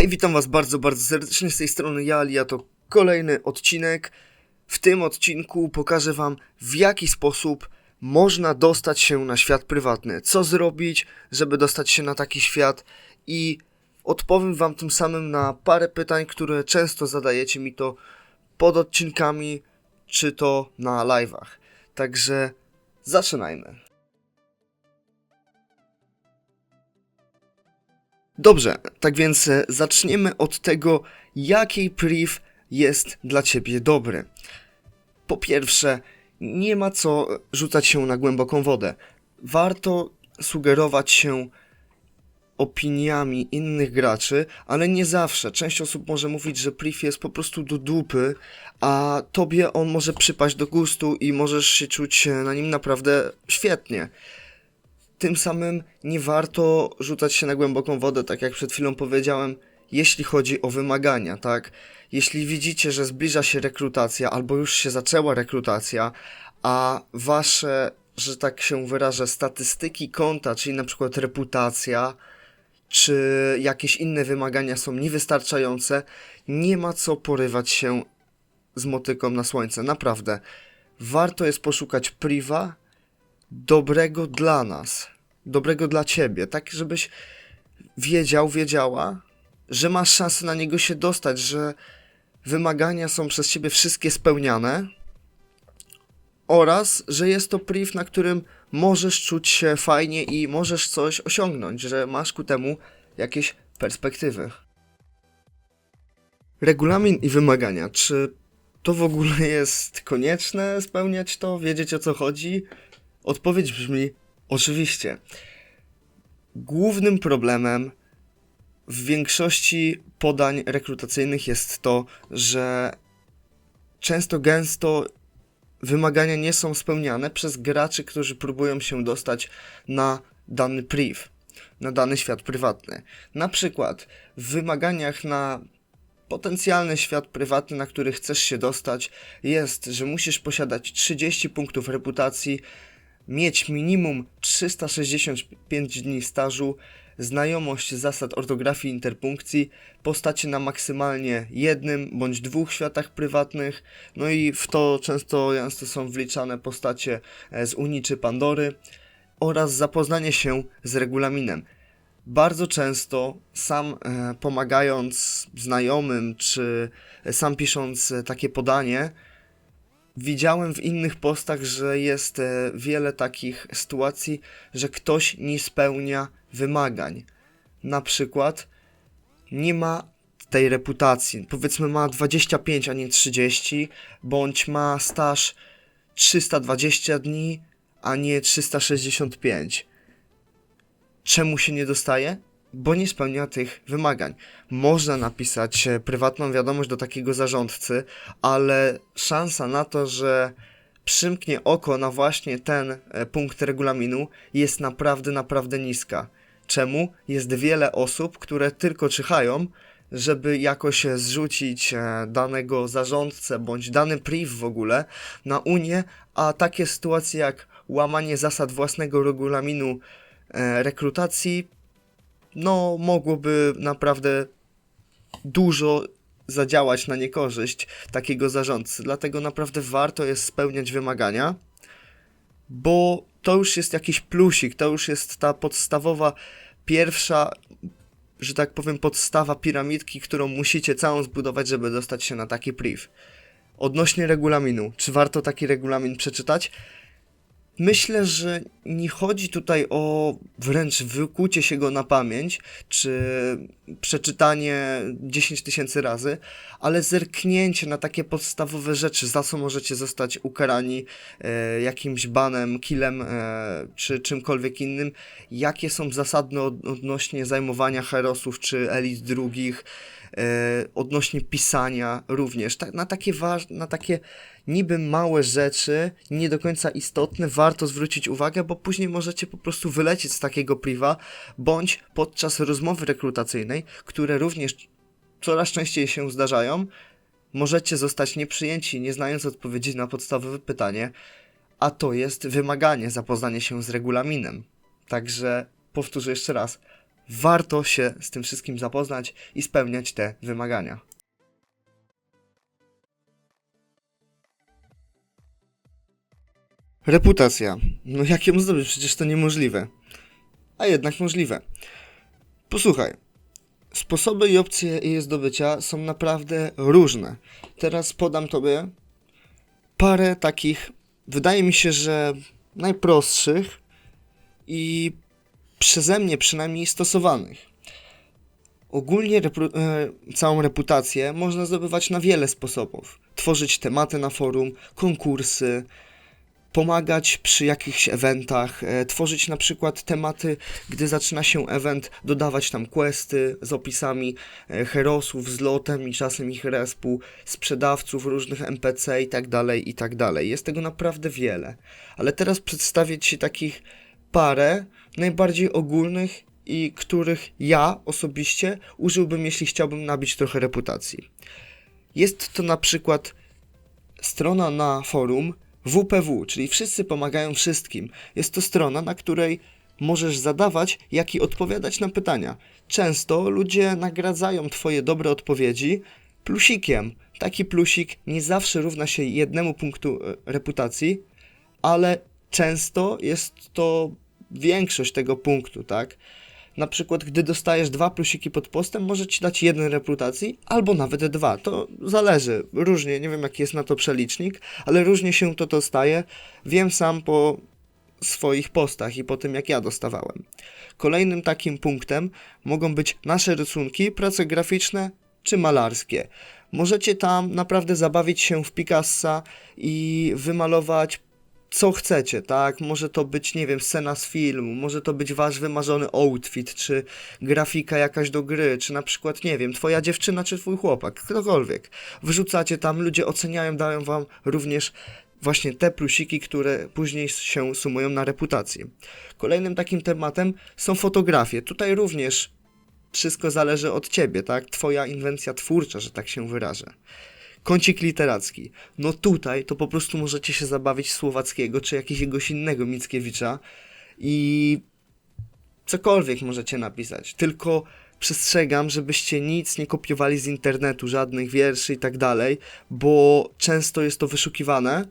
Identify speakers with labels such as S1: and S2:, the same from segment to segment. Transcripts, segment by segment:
S1: Hej, witam was bardzo, bardzo serdecznie z tej strony ja, Ali, a to kolejny odcinek. W tym odcinku pokażę wam w jaki sposób można dostać się na świat prywatny. Co zrobić, żeby dostać się na taki świat i odpowiem wam tym samym na parę pytań, które często zadajecie mi to pod odcinkami, czy to na live'ach. Także zaczynajmy. Dobrze, tak więc e, zaczniemy od tego, jaki priv jest dla ciebie dobry. Po pierwsze, nie ma co rzucać się na głęboką wodę. Warto sugerować się opiniami innych graczy, ale nie zawsze. Część osób może mówić, że priv jest po prostu do dupy, a tobie on może przypaść do gustu i możesz się czuć na nim naprawdę świetnie. Tym samym nie warto rzucać się na głęboką wodę, tak jak przed chwilą powiedziałem, jeśli chodzi o wymagania, tak? Jeśli widzicie, że zbliża się rekrutacja albo już się zaczęła rekrutacja, a wasze, że tak się wyrażę, statystyki konta, czyli na przykład reputacja, czy jakieś inne wymagania są niewystarczające, nie ma co porywać się z motyką na słońce. Naprawdę. Warto jest poszukać priva dobrego dla nas, dobrego dla ciebie, tak żebyś wiedział, wiedziała, że masz szansę na niego się dostać, że wymagania są przez ciebie wszystkie spełniane oraz, że jest to priv, na którym możesz czuć się fajnie i możesz coś osiągnąć, że masz ku temu jakieś perspektywy. Regulamin i wymagania. Czy to w ogóle jest konieczne spełniać to? Wiedzieć o co chodzi? Odpowiedź brzmi oczywiście. Głównym problemem w większości podań rekrutacyjnych jest to, że często gęsto wymagania nie są spełniane przez graczy, którzy próbują się dostać na dany priv, na dany świat prywatny. Na przykład w wymaganiach na potencjalny świat prywatny, na który chcesz się dostać, jest, że musisz posiadać 30 punktów reputacji, mieć minimum 365 dni stażu, znajomość zasad ortografii interpunkcji, postacie na maksymalnie jednym bądź dwóch światach prywatnych, no i w to często, często są wliczane postacie e, z Unii czy Pandory oraz zapoznanie się z regulaminem. Bardzo często sam e, pomagając znajomym czy sam pisząc e, takie podanie, widziałem w innych postach, że jest e, wiele takich sytuacji, że ktoś nie spełnia wymagań. Na przykład nie ma tej reputacji. Powiedzmy ma 25, a nie 30, bądź ma staż 320 dni, a nie 365. Czemu się nie dostaje? Bo nie spełnia tych wymagań. Można napisać e, prywatną wiadomość do takiego zarządcy, ale szansa na to, że przymknie oko na właśnie ten e, punkt regulaminu jest naprawdę, naprawdę niska. Czemu? Jest wiele osób, które tylko czyhają, żeby jakoś zrzucić e, danego zarządcę bądź dany priv w ogóle na Unię, a takie sytuacje jak łamanie zasad własnego regulaminu rekrutacji, no mogłoby naprawdę dużo zadziałać na niekorzyść takiego zarządcy. Dlatego naprawdę warto jest spełniać wymagania, bo to już jest jakiś plusik, to już jest ta podstawowa, pierwsza, że tak powiem, podstawa piramidki, którą musicie całą zbudować, żeby dostać się na taki priv. Odnośnie regulaminu, czy warto taki regulamin przeczytać? Myślę, że nie chodzi tutaj o wręcz wykucie się go na pamięć, czy przeczytanie 10 tysięcy razy, ale zerknięcie na takie podstawowe rzeczy, za co możecie zostać ukarani e, jakimś banem, killem, e, czy czymkolwiek innym, jakie są zasady od, odnośnie zajmowania herosów, czy elit drugich, odnośnie pisania również. Tak, na, takie waż, na takie niby małe rzeczy, nie do końca istotne, warto zwrócić uwagę, bo później możecie po prostu wylecieć z takiego priwa, bądź podczas rozmowy rekrutacyjnej, które również coraz częściej się zdarzają, możecie zostać nieprzyjęci, nie znając odpowiedzi na podstawowe pytanie, a to jest wymaganie zapoznanie się z regulaminem. Także powtórzę jeszcze raz. Warto się z tym wszystkim zapoznać i spełniać te wymagania. Reputacja. No jak ją zdobyć? Przecież to niemożliwe. A jednak możliwe. Posłuchaj. Sposoby i opcje jej zdobycia są naprawdę różne. Teraz podam tobie parę takich, wydaje mi się, że najprostszych i przeze mnie przynajmniej stosowanych. Ogólnie repru- e, całą reputację można zdobywać na wiele sposobów. Tworzyć tematy na forum, konkursy, pomagać przy jakichś eventach, e, tworzyć na przykład tematy, gdy zaczyna się event, dodawać tam questy z opisami e, herosów, z lotem i czasem ich respu, sprzedawców, różnych NPC i tak dalej, i tak dalej. Jest tego naprawdę wiele. Ale teraz przedstawię Ci takich parę najbardziej ogólnych i których ja osobiście użyłbym, jeśli chciałbym nabić trochę reputacji. Jest to na przykład strona na forum WPW, czyli Wszyscy Pomagają Wszystkim. Jest to strona, na której możesz zadawać, jak i odpowiadać na pytania. Często ludzie nagradzają Twoje dobre odpowiedzi plusikiem. Taki plusik nie zawsze równa się jednemu punktu e, reputacji, ale często jest to większość tego punktu, tak? Na przykład, gdy dostajesz dwa plusiki pod postem, może ci dać jeden reputacji, albo nawet dwa. To zależy, różnie, nie wiem jaki jest na to przelicznik, ale różnie się to dostaje. Wiem sam po swoich postach i po tym, jak ja dostawałem. Kolejnym takim punktem mogą być nasze rysunki, prace graficzne czy malarskie. Możecie tam naprawdę zabawić się w Picassa i wymalować co chcecie, tak? Może to być, nie wiem, scena z filmu, może to być wasz wymarzony outfit, czy grafika jakaś do gry, czy na przykład, nie wiem, twoja dziewczyna, czy twój chłopak, ktokolwiek. Wrzucacie tam, ludzie oceniają, dają wam również właśnie te plusiki, które później się sumują na reputację. Kolejnym takim tematem są fotografie. Tutaj również wszystko zależy od ciebie, tak? Twoja inwencja twórcza, że tak się wyrażę. Kącik literacki. No tutaj to po prostu możecie się zabawić Słowackiego czy jakiegoś innego Mickiewicza i cokolwiek możecie napisać. Tylko przestrzegam, żebyście nic nie kopiowali z internetu, żadnych wierszy i tak dalej, bo często jest to wyszukiwane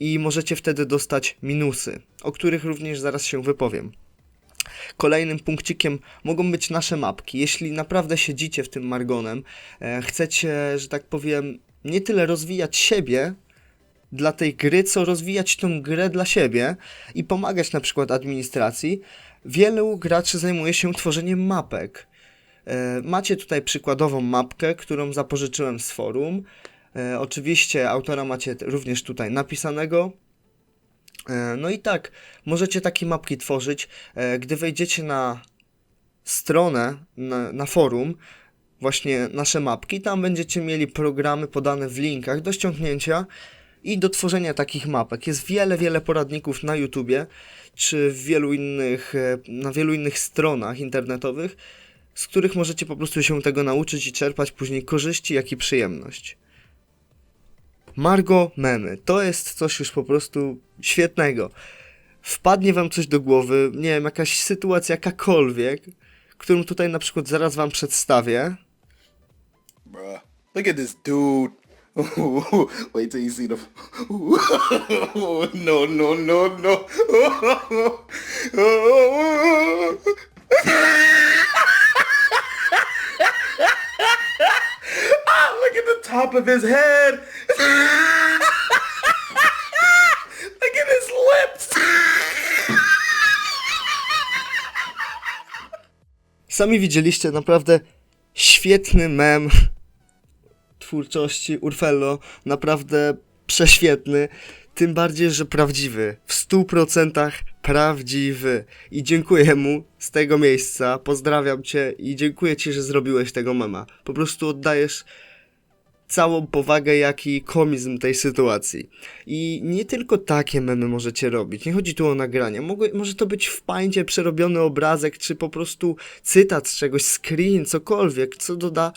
S1: i możecie wtedy dostać minusy, o których również zaraz się wypowiem. Kolejnym punkcikiem mogą być nasze mapki. Jeśli naprawdę siedzicie w tym Margonem, e, chcecie, że tak powiem, nie tyle rozwijać siebie dla tej gry, co rozwijać tą grę dla siebie i pomagać na przykład administracji, wielu graczy zajmuje się tworzeniem mapek. E, Macie tutaj przykładową mapkę, którą zapożyczyłem z forum. E, Oczywiście autora macie również tutaj napisanego. E, No i tak, możecie takie mapki tworzyć. E, Gdy wejdziecie na stronę, na, na forum, właśnie nasze mapki, tam będziecie mieli programy podane w linkach do ściągnięcia i do tworzenia takich mapek. Jest wiele, wiele poradników na YouTubie, czy w wielu innych, e, na wielu innych stronach internetowych, z których możecie po prostu się tego nauczyć i czerpać później korzyści, jak i przyjemność. Margo memy. To jest coś już po prostu świetnego. Wpadnie wam coś do głowy, nie wiem, jakaś sytuacja jakakolwiek, którą tutaj na przykład zaraz wam przedstawię.
S2: Bruh, look at this dude. Wait till you see the. no, no, no, no. ah, look at the top of his head. look at his lips.
S1: Sami widzieliście naprawdę świetny mem twórczości Urfello, naprawdę prześwietny, tym bardziej, że prawdziwy, w 100% prawdziwy. I dziękuję mu z tego miejsca, pozdrawiam cię i dziękuję ci, że zrobiłeś tego mema. Po prostu oddajesz całą powagę, jak i komizm tej sytuacji. I nie tylko takie memy możecie robić. Nie chodzi tu o nagranie. Mogę, może to być w pańcie przerobiony obrazek, czy po prostu cytat z czegoś, screen, cokolwiek, co doda,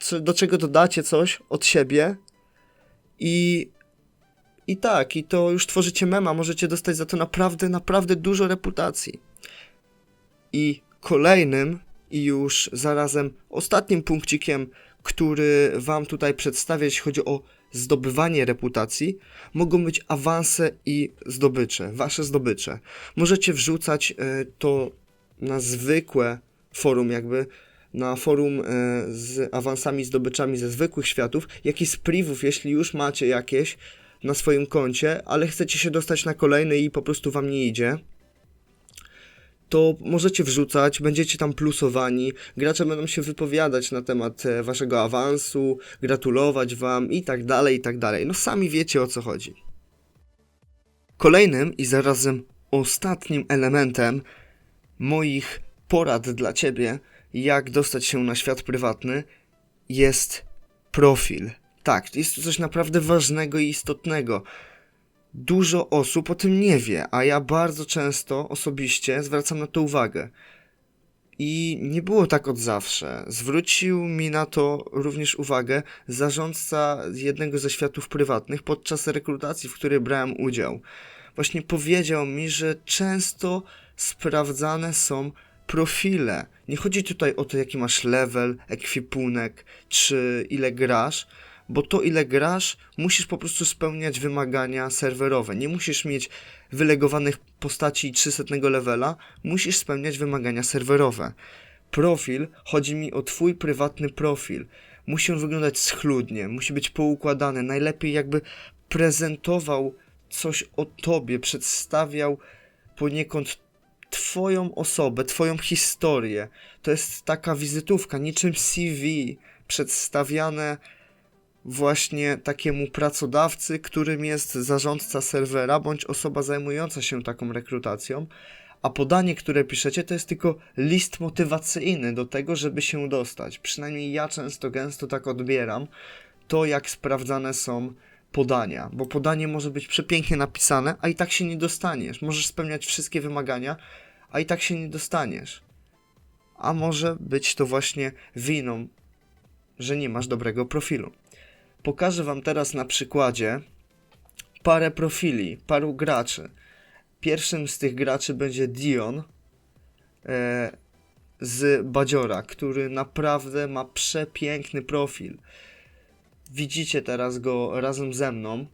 S1: co, do czego dodacie coś od siebie i i tak, i to już tworzycie mema, możecie dostać za to naprawdę, naprawdę dużo reputacji. I Kolejnym i już zarazem ostatnim punkcikiem, który Wam tutaj przedstawię, jeśli chodzi o zdobywanie reputacji, mogą być awanse i zdobycze, Wasze zdobycze. Możecie wrzucać e, to na zwykłe forum, jakby na forum e, z awansami, zdobyczami ze zwykłych światów, jak i z privów, jeśli już macie jakieś na swoim koncie, ale chcecie się dostać na kolejny i po prostu Wam nie idzie to możecie wrzucać, będziecie tam plusowani, gracze będą się wypowiadać na temat e, waszego awansu, gratulować wam i tak dalej, i tak dalej. No sami wiecie o co chodzi. Kolejnym i zarazem ostatnim elementem moich porad dla ciebie, jak dostać się na świat prywatny, jest profil. Tak, jest to coś naprawdę ważnego i istotnego dużo osób o tym nie wie, a ja bardzo często osobiście zwracam na to uwagę. I nie było tak od zawsze. Zwrócił mi na to również uwagę zarządca jednego ze światów prywatnych podczas rekrutacji, w której brałem udział. Właśnie powiedział mi, że często sprawdzane są profile. Nie chodzi tutaj o to, jaki masz level, ekwipunek, czy ile grasz, bo to ile grasz, musisz po prostu spełniać wymagania serwerowe. Nie musisz mieć wylegowanych postaci 300 levela, musisz spełniać wymagania serwerowe. Profil, chodzi mi o twój prywatny profil. Musi on wyglądać schludnie, musi być poukładany, najlepiej jakby prezentował coś o tobie, przedstawiał poniekąd twoją osobę, twoją historię. To jest taka wizytówka, niczym CV, przedstawiane właśnie takiemu pracodawcy, którym jest zarządca serwera bądź osoba zajmująca się taką rekrutacją, a podanie, które piszecie, to jest tylko list motywacyjny do tego, żeby się dostać. Przynajmniej ja często gęsto tak odbieram to, jak sprawdzane są podania, bo podanie może być przepięknie napisane, a i tak się nie dostaniesz. Możesz spełniać wszystkie wymagania, a i tak się nie dostaniesz. A może być to właśnie winą, że nie masz dobrego profilu. Pokażę Wam teraz na przykładzie parę profili, paru graczy. Pierwszym z tych graczy będzie Dion e, z Badziora, który naprawdę ma przepiękny profil. Widzicie teraz go razem ze mną.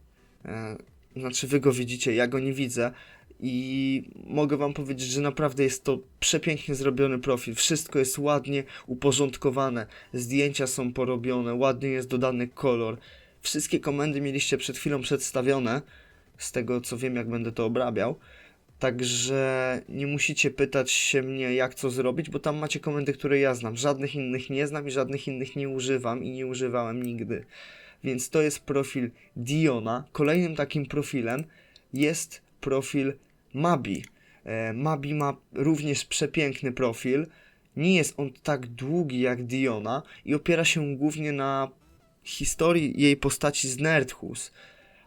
S1: E, znaczy, wy go widzicie, ja go nie widzę. I mogę Wam powiedzieć, że naprawdę jest to przepięknie zrobiony profil. Wszystko jest ładnie uporządkowane, zdjęcia są porobione, ładnie jest dodany kolor. Wszystkie komendy mieliście przed chwilą przedstawione, z tego co wiem, jak będę to obrabiał. Także nie musicie pytać się mnie, jak co zrobić, bo tam macie komendy, które ja znam. Żadnych innych nie znam i żadnych innych nie używam i nie używałem nigdy. Więc to jest profil Diona. Kolejnym takim profilem jest profil Mabi. E, Mabi ma również przepiękny profil. Nie jest on tak długi jak Diona i opiera się głównie na historii jej postaci z Nerdhus,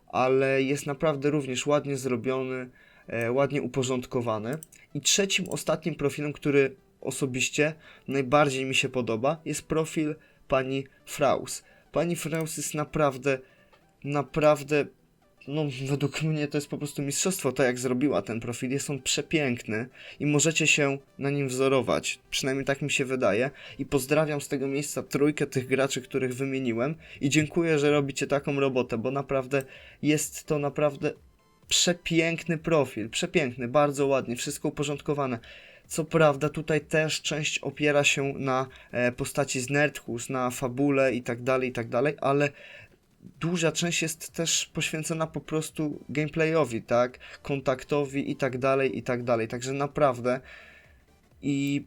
S1: ale jest naprawdę również ładnie zrobiony, e, ładnie uporządkowany. I trzecim, ostatnim profilem, który osobiście najbardziej mi się podoba, jest profil pani Fraus. Pani Fraus jest naprawdę, naprawdę no, według mnie to jest po prostu mistrzostwo, to jak zrobiła ten profil. Jest on przepiękny i możecie się na nim wzorować. Przynajmniej tak mi się wydaje. I pozdrawiam z tego miejsca trójkę tych graczy, których wymieniłem. I dziękuję, że robicie taką robotę, bo naprawdę jest to naprawdę przepiękny profil. Przepiękny, bardzo ładnie, wszystko uporządkowane. Co prawda, tutaj też część opiera się na e, postaci z Nerdhus, na fabule i tak dalej, i tak dalej, ale duża część jest też poświęcona po prostu gameplayowi, tak? Kontaktowi i tak dalej, i tak dalej. Także naprawdę. I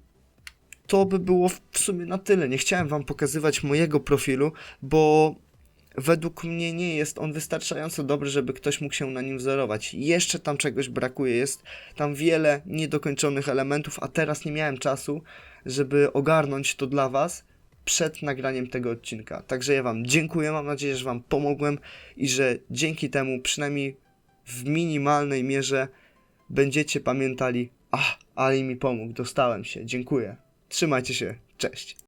S1: to by było w sumie na tyle. Nie chciałem wam pokazywać mojego profilu, bo według mnie nie jest on wystarczająco dobry, żeby ktoś mógł się na nim wzorować. Jeszcze tam czegoś brakuje, jest tam wiele niedokończonych elementów, a teraz nie miałem czasu, żeby ogarnąć to dla was przed nagraniem tego odcinka. Także ja Wam dziękuję, mam nadzieję, że Wam pomogłem i że dzięki temu, przynajmniej w minimalnej mierze, będziecie pamiętali, a, ale mi pomógł, dostałem się, dziękuję. Trzymajcie się, cześć.